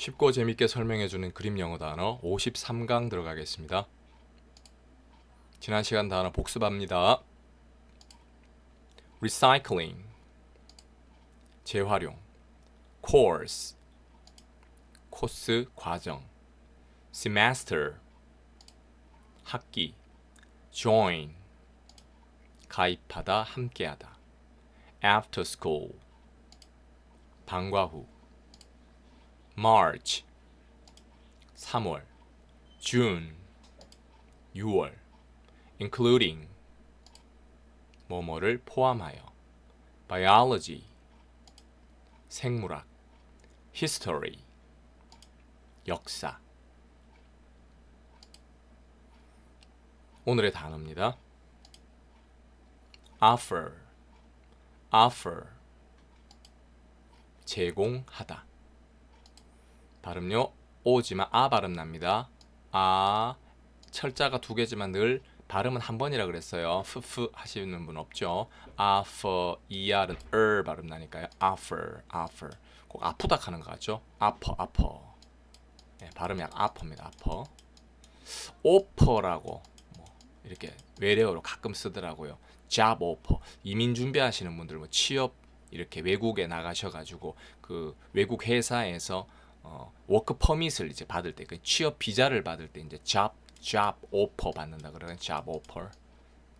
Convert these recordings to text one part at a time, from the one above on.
쉽고 재밌게 설명해주는 그림 영어 단어 53강 들어가겠습니다. 지난 시간 단어 복습합니다. recycling. 재활용. Course. 코스 과정. Semester. 학기. Join. 가입하다 함께하다. After school. 방과 후 March 3월 June 6월 including 뭐뭐를 포함하여 biology 생물학 history 역사 오늘의 단어입니다. offer offer 제공하다 발음요 오지만 아 발음 납니다. 아 철자가 두 개지만 늘 발음은 한 번이라 그랬어요. 프프 하시는 분 없죠? offer er은 er 발음 나니까요. offer offer 꼭 아프다 하는 거 같죠? 아퍼 아퍼 네, 발음이 아퍼입니다. 아퍼 오퍼라고 뭐 이렇게 외래어로 가끔 쓰더라고요. job offer 이민 준비하시는 분들 뭐 취업 이렇게 외국에 나가셔가지고 그 외국 회사에서 어, 워크 퍼밋을 이제 받을 때, 그 취업 비자를 받을 때 이제 job job offer 받는다 그러면 job offer,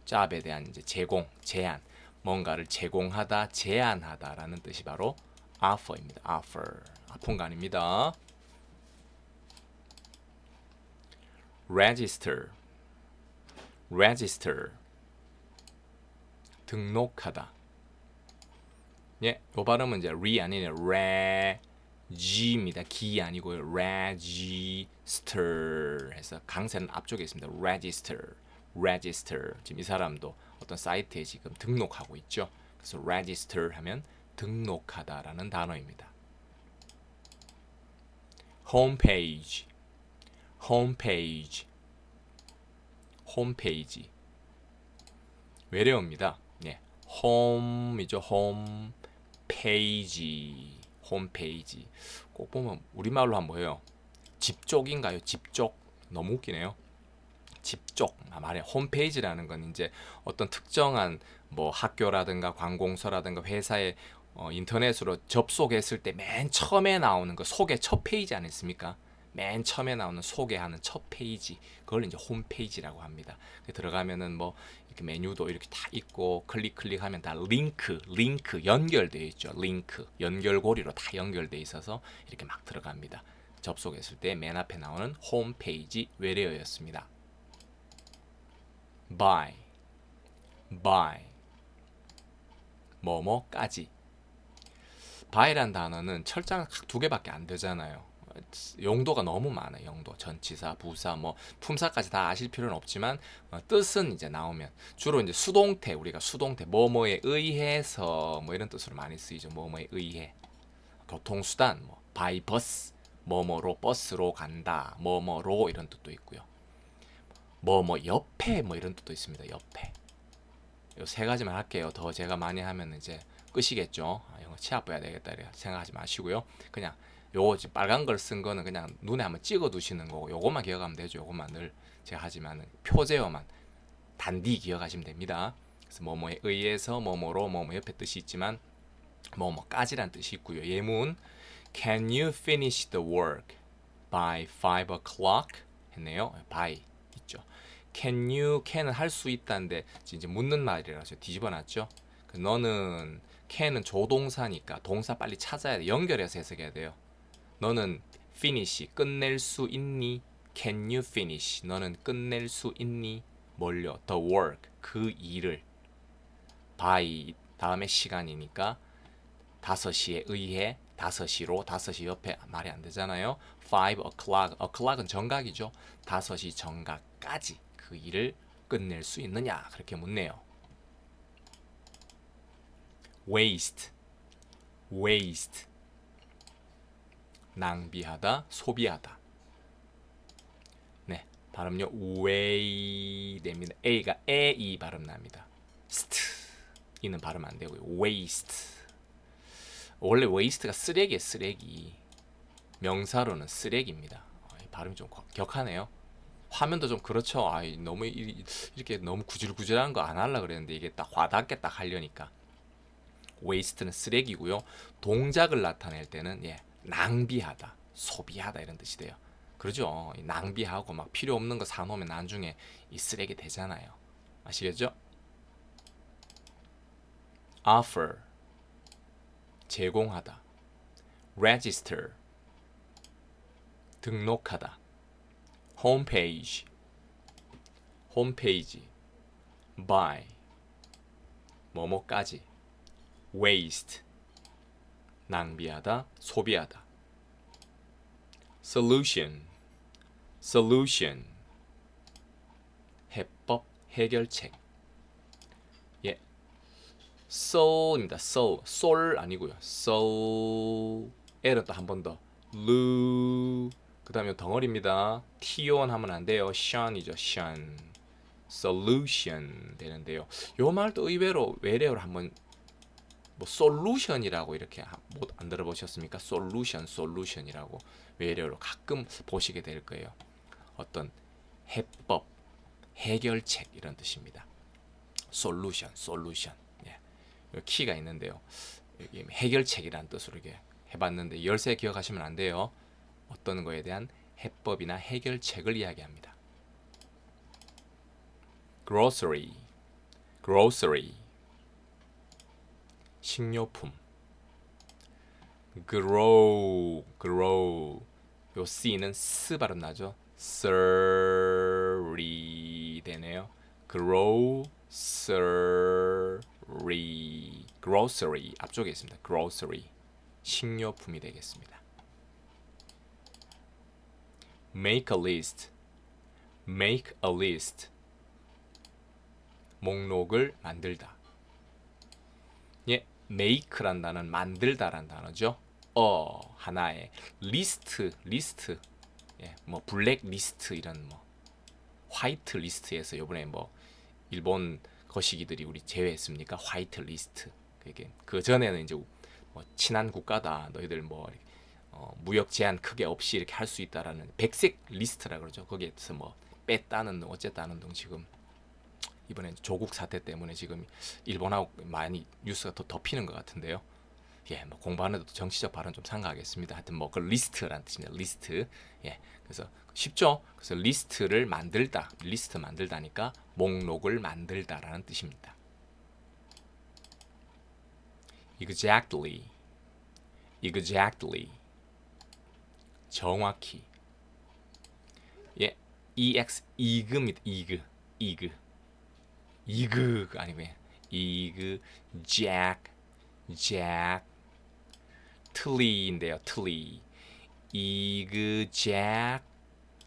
job에 대한 이제 제공, 제안, 뭔가를 제공하다, 제안하다라는 뜻이 바로 offer입니다. offer, 아픈 거 아닙니다. register, register, 등록하다. 예, 요 발음은 이제 re 아니네. re G입니다. 기 아니고요. register 해서 강세는 앞쪽에 있습니다. register, register. 지금 이 사람도 어떤 사이트에 지금 등록하고 있죠. 그래서 register 하면 등록하다라는 단어입니다. 홈페이지, 홈페이지, 홈페이지. 외래어입니다. 예, 홈이죠. 홈 페이지. 홈페이지 꼭 보면 우리말로 한번 해요. 집쪽인가요? 집쪽 너무 웃기네요. 집쪽 아, 말해. 홈페이지라는 건 이제 어떤 특정한 뭐 학교라든가 관공서라든가 회사에 어, 인터넷으로 접속했을 때 맨 처음에 나오는 그 소개 첫 페이지 아니습니까? 맨 처음에 나오는 소개하는 첫 페이지. 그걸 이제 홈페이지라고 합니다. 들어가면은 뭐 이렇게 메뉴도 이렇게 다 있고 클릭 클릭하면 다 링크 링크 연결되어 있죠. 링크 연결고리로 다 연결되어 있어서 이렇게 막 들어갑니다. 접속했을 때 맨 앞에 나오는 홈페이지 외래어였습니다. buy buy 뭐뭐까지 buy란 단어는 철자가 두 개밖에 안 되잖아요. 용도가 너무 많아요. 용도, 전치사, 부사, 뭐 품사까지 다 아실 필요는 없지만 어, 뜻은 이제 나오면 주로 이제 수동태 우리가 수동태 뭐뭐에 의해서 뭐 이런 뜻으로 많이 쓰이죠. 뭐뭐에 의해 교통수단 뭐 바이 버스 뭐뭐로 버스로 간다 뭐뭐로 이런 뜻도 있고요. 뭐뭐 뭐 옆에 뭐 이런 뜻도 있습니다. 옆에 요 세 가지만 할게요. 더 제가 많이 하면 이제 끝이겠죠. 아, 이거 치아 빼야 되겠다 이래 생각하지 마시고요. 그냥 요거 지금 빨간 걸 쓴 거는 그냥 눈에 한번 찍어 두시는 거고 요것만 기억하면 되죠. 요것만 늘 제가 하지만 표제어만 단디 기억하시면 됩니다. 그래서 뭐뭐에 의해서 뭐뭐로 뭐뭐 옆에 뜻이 있지만 뭐뭐까지란 뜻이 있고요. 예문 Can you finish the work by 5 o'clock? 했네요. by 있죠. Can you can은 할 수 있다는데 이제 묻는 말이라서 뒤집어놨죠. 그 너는 can은 조동사니까 동사 빨리 찾아야 돼. 연결해서 해석해야 돼요. 너는 finish 끝낼 수 있니? Can you finish? 너는 끝낼 수 있니? 뭘요? The work 그 일을 by 다음에 시간이니까 5시에 의해 5시로 5시 옆에 말이 안 되잖아요. 5 o'clock o'clock은 정각이죠. 5시 정각까지 그 일을 끝낼 수 있느냐 그렇게 묻네요. waste waste 낭비하다, 소비하다. 네, 발음요 way 됩니다. a가 에이 발음 납니다. st 이는 발음 안 되고요. waste 원래 waste가 쓰레기에 쓰레기. 명사로는 쓰레기입니다. 어, 이 발음이 좀 거- 격하네요. 화면도 좀 그렇죠. 아, 너무 이- 이렇게 너무 구질구질한 거 안 하려 그랬는데 이게 딱 와닿게 딱 하려니까. waste는 쓰레기고요. 동작을 나타낼 때는 예, 낭비하다, 소비하다 이런 뜻이 돼요. 그러죠. 이 낭비하고 막 필요 없는 거 사놓으면 나중에 이 쓰레기 되잖아요. 아시겠죠? offer. 제공하다. Register. 등록하다. 홈페이지 홈페이지 buy. 뭐뭐까지. Waste 낭비하다 소비하다. Solution solution. 해법 해결책. 예. soul입니다. soul. soul 아니고요. soul L은 또한 번 더. lu. 그 다음에 덩어리입니다. tion 하면 안 돼요. shun이죠. shun solution 되는데요. 요 말도 의외로 외래어로 한번 뭐 솔루션이라고 이렇게 못 안 들어보셨습니까? 솔루션, 솔루션이라고 외래어로 가끔 보시게 될 거예요. 어떤 해법, 해결책 이런 뜻입니다. 솔루션, 솔루션. 예. 키가 있는데요. 여기 해결책이라는 뜻으로 이게 해봤는데 열쇠 기억하시면 안 돼요. 어떤 거에 대한 해법이나 해결책을 이야기합니다. grocery, grocery. 식료품 grow grow 요 c는 스 발음 나죠 surly 되네요 grow surly grocery 앞쪽에 있습니다 grocery 식료품이 되겠습니다 make a list make a list 목록을 만들다 예, make란 단어는 만들다란 단어죠. 어 하나의 리스트 리스트 예, 뭐 블랙 리스트 이런 뭐 화이트 리스트에서 요번에 뭐 일본 거시기들이 우리 제외했습니까? 화이트 리스트 그게 그 전에는 이제 뭐 친한 국가다 너희들 뭐 어, 무역 제한 크게 없이 이렇게 할 수 있다라는 백색 리스트라 그러죠. 거기에서 뭐 뺐다는 등 어쨌다는 등 지금 이번에 조국 사태 때문에 지금 일본하고 많이 뉴스가 더 덮이는 것 같은데요. 예, 뭐 공부하는 데도 정치적 발언 좀 삼가하겠습니다. 하여튼 뭐 그 리스트라는 뜻입니다. 리스트. 예, 그래서 쉽죠. 그래서 리스트를 만들다, 리스트 만들다니까 목록을 만들다라는 뜻입니다. Exactly, exactly. 정확히. 예, ex 이그입니다. 이그, 이그. 이그 아니고 이그 잭, 잭 틀리인데요. 틀리 이그 잭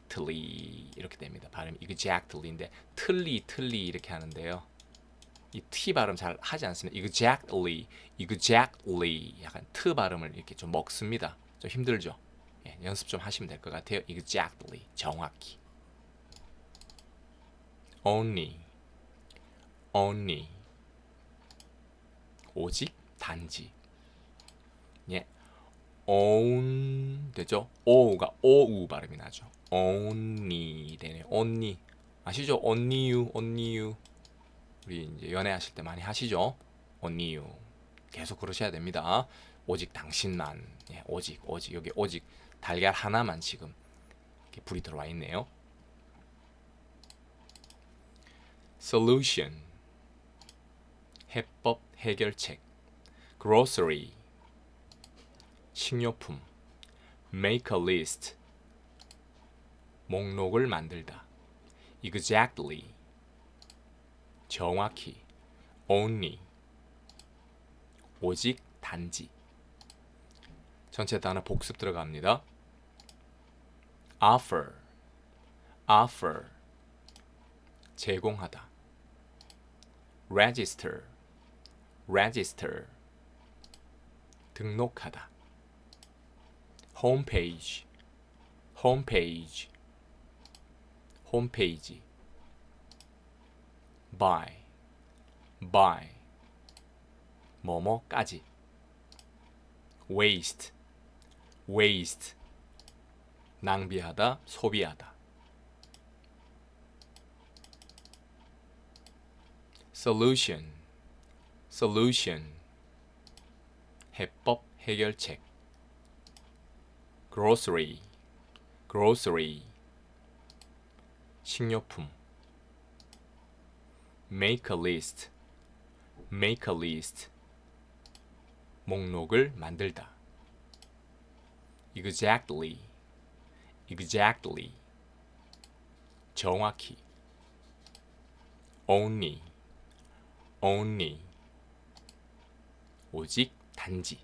틀리 이렇게 됩니다. 발음 이그 잭 틀리인데 틀리 틀리 이렇게 하는데요. 이 T 발음 잘 하지 않습니다. exactly, exactly 약간 트 발음을 이렇게 좀 먹습니다. 좀 힘들죠. 예, 연습 좀 하시면 될 것 같아요. exactly 정확히. only only 오직 단지. 예. own 되죠? o가 오우 발음이 나죠. only 되네. only 아시죠? only you only you 우리 이제 연애하실 때 많이 하시죠? only you 계속 그러셔야 됩니다. 오직 당신만. 예 오직 오직. 여기 오직 달걀 하나만 지금 이렇게 불이 들어와 있네요. Solution 해법 해결책 grocery 식료품 make a list 목록을 만들다 exactly 정확히 only 오직 단지 전체 단어 복습 들어갑니다 offer offer 제공하다 register register 등록하다 홈페이지 홈페이지 홈페이지 buy buy 뭐뭐까지 waste waste 낭비하다, 소비하다. solution, solution. 해법, 해결책. grocery, grocery. 식료품. make a list, make a list. 목록을 만들다. exactly, exactly. 정확히. only, only. 오직 단지.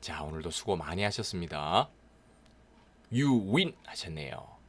자, 오늘도 수고 많이 하셨습니다. You win 하셨네요.